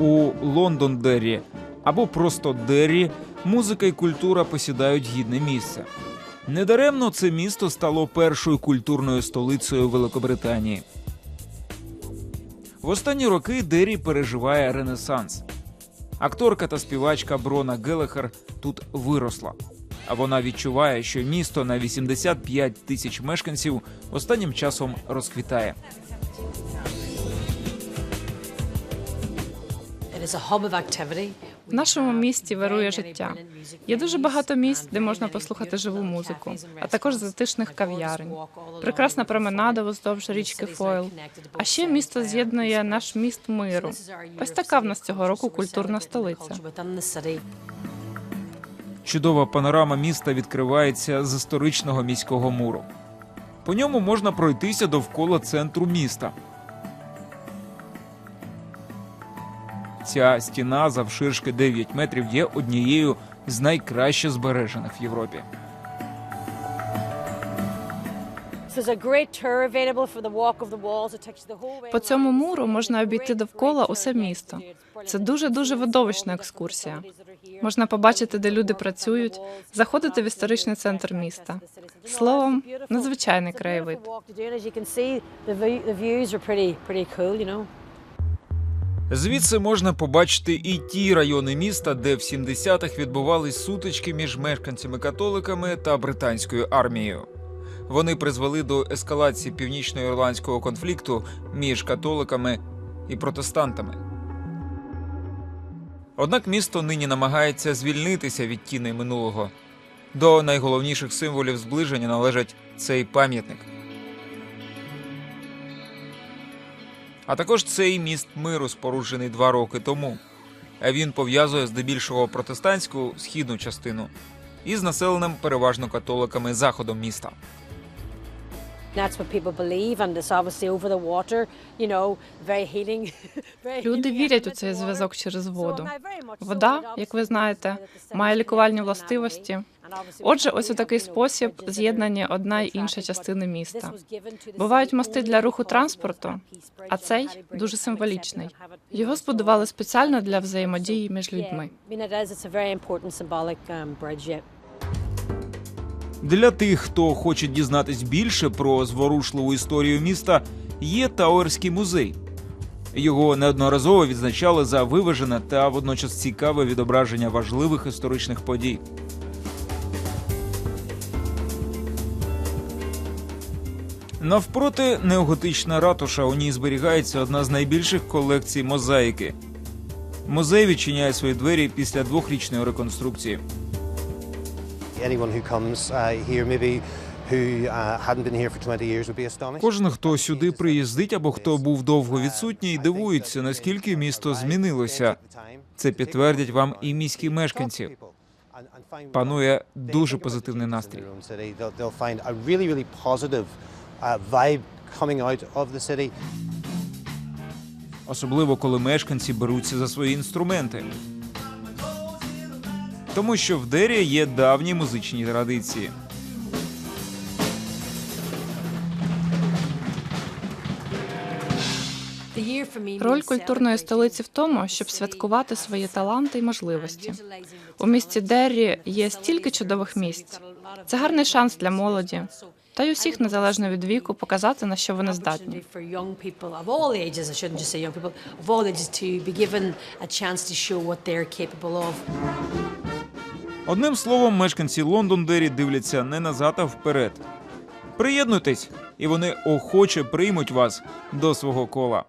У Лондон-Деррі або просто Деррі музика і культура посідають гідне місце. Недаремно це місто стало першою культурною столицею Великобританії. В останні роки Деррі переживає ренесанс. Акторка та співачка Брона Гелехер тут виросла. А вона відчуває, що місто на 85 тисяч мешканців останнім часом розквітає. В нашому місті вирує життя. Є дуже багато місць, де можна послухати живу музику, а також затишних кав'ярень. Прекрасна променада вздовж річки Фойл. А ще місто з'єднує наш міст миру. Ось така в нас цього року культурна столиця. Чудова панорама міста відкривається з історичного міського муру. По ньому можна пройтися довкола центру міста. Ця стіна завширшки 9 метрів є однією з найкраще збережених в Європі. По цьому муру можна обійти довкола усе місто. Це дуже дуже видовищна екскурсія. Можна побачити, де люди працюють, заходити в історичний центр міста. Словом, надзвичайний краєвид. Звідси можна побачити і ті райони міста, де в 70-х відбувались сутички між мешканцями-католиками та британською армією. Вони призвели до ескалації північно-ірландського конфлікту між католиками і протестантами. Однак місто нині намагається звільнитися від тіней минулого. До найголовніших символів зближення належать цей пам'ятник. А також цей міст миру, споруджений два роки тому. Він пов'язує здебільшого протестантську східну частину із населеним переважно католиками заходом міста. Люди вірять у цей зв'язок через воду. Вода, як ви знаєте, має лікувальні властивості. Отже, ось у такий спосіб з'єднання одна for інша частини міста. Бувають мости для руху транспорту, а цей дуже символічний. Його збудували спеціально для взаємодії між людьми. Для тих, хто хоче дізнатись більше про зворушливу історію міста, є Тауерський музей. Його неодноразово відзначали за виважене та водночас цікаве відображення важливих історичних подій. Навпроти неоготична ратуша. У ній зберігається одна з найбільших колекцій мозаїки. Музей відчиняє свої двері після двохрічної реконструкції. uh, uh, hadn't been here for 20 years would be astonished. Кожен, хто сюди приїздить або хто був довго відсутній, дивується, наскільки місто змінилося. Це підтвердять вам і міські мешканці. Панує дуже позитивний настрій. Uh, vibe coming out of the city. Особливо коли мешканці беруться за свої інструменти. Тому що в Дері є давні музичні традиції. Роль культурної столиці в тому, щоб святкувати свої таланти і можливості. У місті Деррі є стільки чудових місць. Це гарний шанс для молоді та й усіх незалежно від віку показати на що вони здатні. Одним словом, мешканці Лондон-Дері дивляться не назад, а вперед. Приєднуйтесь, і вони охоче приймуть вас до свого кола.